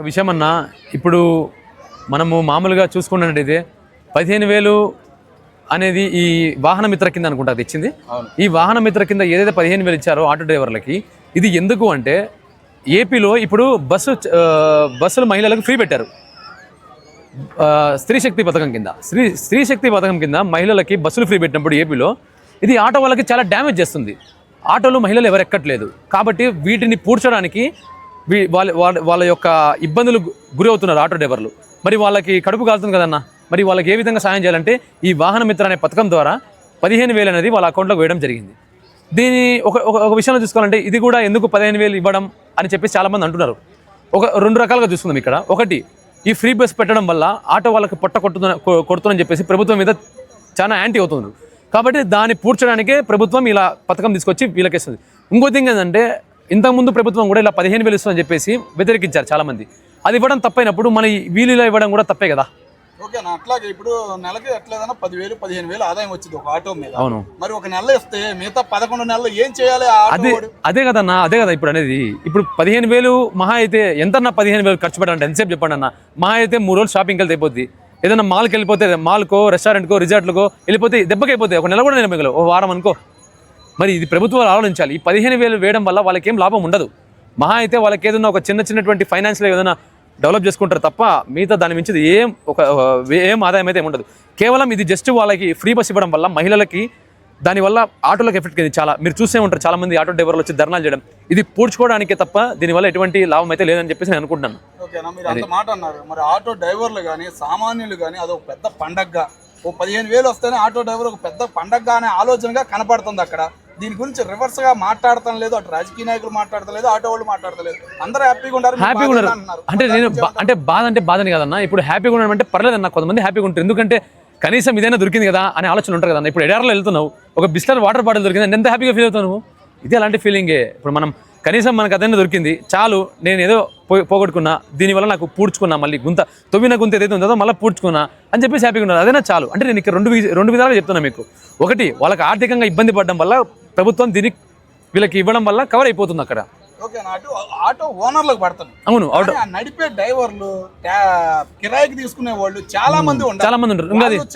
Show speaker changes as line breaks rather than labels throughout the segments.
ఒక విషయం అన్న ఇప్పుడు మనము మామూలుగా చూసుకున్నట్టయితే పదిహేను వేలు అనేది ఈ వాహన మిత్ర కింద అనుకుంటా అది ఇచ్చింది. ఈ వాహన మిత్ర కింద ఏదైతే పదిహేను వేలు ఇచ్చారో ఆటో డ్రైవర్లకి ఇది ఎందుకు అంటే ఏపీలో ఇప్పుడు బస్సు బస్సులు మహిళలకు ఫ్రీ పెట్టారు. స్త్రీ శక్తి పథకం కింద. స్త్రీ స్త్రీ శక్తి పథకం కింద మహిళలకి బస్సులు ఫ్రీ పెట్టినప్పుడు ఏపీలో ఇది ఆటో వాళ్ళకి చాలా డ్యామేజ్ చేస్తుంది. ఆటోలు మహిళలు ఎవరు ఎక్కట్లేదు. కాబట్టి వీటిని పూడ్చడానికి వాళ్ళ వాళ్ళ వాళ్ళ యొక్క ఇబ్బందులు గురవుతున్నారు గురి అవుతున్నారు ఆటో డ్రైవర్లు. మరి వాళ్ళకి కడుపు కాలుతుంది కదన్న? మరి వాళ్ళకి ఏ విధంగా సాయం చేయాలంటే ఈ వాహన మిత్ర అనే పథకం ద్వారా పదిహేను వేలు అనేది వాళ్ళ అకౌంట్లోకి వేయడం జరిగింది. దీని ఒక ఒక విషయంలో చూసుకోవాలంటే ఇది కూడా ఎందుకు పదిహేను వేలు ఇవ్వడం అని చెప్పేసి చాలామంది అంటున్నారు. ఒక రెండు రకాలుగా చూసుకుందాం ఇక్కడ. ఒకటి ఈ ఫ్రీ బస్ పెట్టడం వల్ల ఆటో వాళ్ళకి పొట్ట కొట్టుతున్న కొడుతుందని చెప్పేసి ప్రభుత్వం మీద చాలా యాంటీ అవుతుంది. కాబట్టి దాన్ని పూడ్చడానికే ప్రభుత్వం ఇలా పథకం తీసుకొచ్చి వీళ్ళకేస్తుంది. ఇంకో థింగ్ ఏంటంటే ఇంతకుముందు ప్రభుత్వం కూడా ఇలా పదిహేను వేలు ఇస్తుందని చెప్పేసి వ్యతిరేకించారు చాలామంది. అది ఇవ్వడం తప్పైనప్పుడు మన ఈ వీలు ఇలా ఇవ్వడం కూడా తప్పే కదా?
ఓకేనా అట్లాగే ఇప్పుడు నెలకి ఎట్లేదన్నా పదివేలు పదిహేను వేలు ఆదాయం వచ్చింది ఒక ఆటో మీద.
అవును.
మరి ఒక నెల ఇస్తే మిగతా పదకొండు నెలలు ఏం చేయాలి
అదే? అదే కదన్నా అదే కదా ఇప్పుడు అనేది. ఇప్పుడు పదిహేను వేలు మహా అయితే ఎంతన్నా పదిహేను వేలు ఖర్చు పెట్టాలంటే ఎంతసేపు చెప్పండి అన్న? మహా అయితే మూడు రోజులు షాపింగ్కి వెళ్తే అయిపోద్ది. ఏదైనా మాల్కి వెళ్ళిపోతే మాల్కో రెస్టారెంట్కో రిసార్ట్లకో వెళ్ళిపోతే దెబ్బకి అయిపోతాయి ఒక నెల కూడా నేను మిగలవు ఓ వారం అనుకో. మరి ఇది ప్రభుత్వాలు ఆలోచించాలి. ఈ పదిహేను వేలు వేయడం వల్ల వాళ్ళకి ఏం లాభం ఉండదు. మహా అయితే వాళ్ళకి ఏదైనా ఒక చిన్న చిన్నటువంటి ఫైనాన్స్లో ఏదైనా డెవలప్ చేసుకుంటారు తప్ప మిగతా దాని మించి ఏం ఒక ఏం ఆదాయం అయితే ఉండదు. కేవలం ఇది జస్ట్ వాళ్ళకి ఫ్రీ బస్ ఇవ్వడం వల్ల మహిళలకి దానివల్ల ఆటోలకు ఎఫెక్ట్ అయింది చాలా మీరు చూసే ఉంటారు చాలా మంది ఆటో డ్రైవర్లు వచ్చి ధర్నాలు చేయడం. ఇది పూడ్చుకోవడానికే తప్ప దీనివల్ల ఎటువంటి లాభం అయితే లేదని చెప్పేసి నేను అనుకుంటున్నాను.
ఓకేనా మీరు అంత మాట అన్నారు. మరి ఆటో డ్రైవర్లు కానీ సామాన్యులు కానీ అదొక పెద్ద పండగగా ఓ పదిహేను వేలు వస్తేనే ఆటో డ్రైవర్ ఒక పెద్ద పండగగా అనే ఆలోచనగా కనపడుతుంది అక్కడ. దీని గురించి రివర్స్గా మాట్లాడటం లేదు. అటు రాజకీయ నాయకులు మాట్లాడటం లేదు ఆటో వాళ్ళు మాట్లాడతలేదు అందరూ హ్యాపీగా మీరు
హ్యాపీగా ఉన్నారు. అంటే నేను అంటే బాధ అంటే బాధని కదన్నా. ఇప్పుడు హ్యాపీగా ఉండడం అంటే పర్లేదన్న కొంతమంది హ్యాపీగా ఉంటారు. ఎందుకంటే కనీసం ఇదైనా దొరికింది కదా అనే ఆలోచన ఉంటారు కదా ఇప్పుడు ఎడార్లో వెళ్తున్నావు ఒక బిస్లర్ వాటర్ బాటిల్ దొరికింది ఎంత హ్యాపీగా ఫీల్ అవుతావు నువ్వు? ఇది అలాంటి ఫీలింగే ఇప్పుడు మనం కనీసం మనకు అదైనా దొరికింది చాలు నేను ఏదో పోగొట్టుకున్నా దీనివల్ల నాకు పూడ్చుకున్నా మళ్ళీ గుంత తొవ్విన గుంత ఏదైతే ఉందో మళ్ళీ పూడ్చుకున్నా అని చెప్పేసి హ్యాపీగా ఉన్నారు. అదైనా చాలు. అంటే నేను ఇక్కడ రెండు రెండు విధాలుగా చెప్తున్నా మీకు. ఒకటి వాళ్ళకి ఆర్థికంగా ఇబ్బంది పడడం వల్ల ప్రభుత్వం దీనికి వీళ్ళకి ఇవ్వడం వల్ల కవర్ అయిపోతుంది అక్కడ.
ఆటో ఓనర్లకు పడుతుంది.
అవును అవుట్
కానీ ఆ నడిపే డ్రైవర్లు కిరాయికి తీసుకునే వాళ్ళు చాలా మంది ఉంటారు
చాలా మంది ఉంటారు.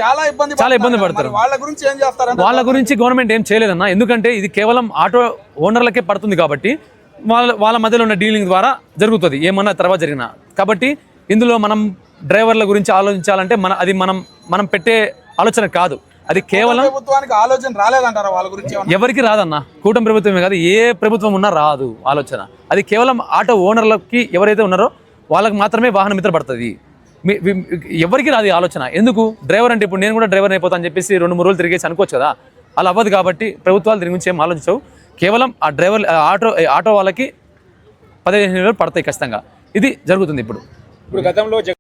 చాలా ఇబ్బంది
చాలా ఇబ్బంది. పడతారు.
వాళ్ళ గురించి ఏం చేస్తారంటే
వాళ్ళ గురించి గవర్నమెంట్ ఏం చేయలేదన్న. ఎందుకంటే ఇది కేవలం ఆటో ఓనర్లకే పడుతుంది కాబట్టి వాళ్ళ వాళ్ళ మధ్యలో ఉన్న డీలింగ్ ద్వారా జరుగుతుంది. ఏమన్నా తర్వాత జరిగినా. కాబట్టి ఇందులో మనం డ్రైవర్ల గురించి ఆలోచించాలంటే మన అది మనం మనం పెట్టే ఆలోచన కాదు. అది కేవలం
ప్రభుత్వానికి ఆలోచన రాలేదంటారా వాళ్ళ గురించి?
ఎవరికి రాదన్న? కూటమి ప్రభుత్వమే కాదు ఏ ప్రభుత్వం ఉన్నా రాదు ఆలోచన. అది కేవలం ఆటో ఓనర్లకి ఎవరైతే ఉన్నారో వాళ్ళకి మాత్రమే వాహన మిత్ర పడుతుంది. ఎవరికి రాదు ఆలోచన. ఎందుకు? డ్రైవర్ అంటే ఇప్పుడు నేను కూడా డ్రైవర్ అయిపోతా అని చెప్పేసి రెండు మూడు రోజులు తిరిగేసి అనుకోవచ్చు కదా. అలా అవ్వదు కాబట్టి ప్రభుత్వాలు దీని గురించి ఏం ఆలోచించవు. కేవలం ఆ డ్రైవర్ ఆటో ఆటో వాళ్ళకి పదిహేను వేలు పడతాయి ఖచ్చితంగా. ఇది జరుగుతుంది ఇప్పుడు.
ఇప్పుడు గతంలో జగన్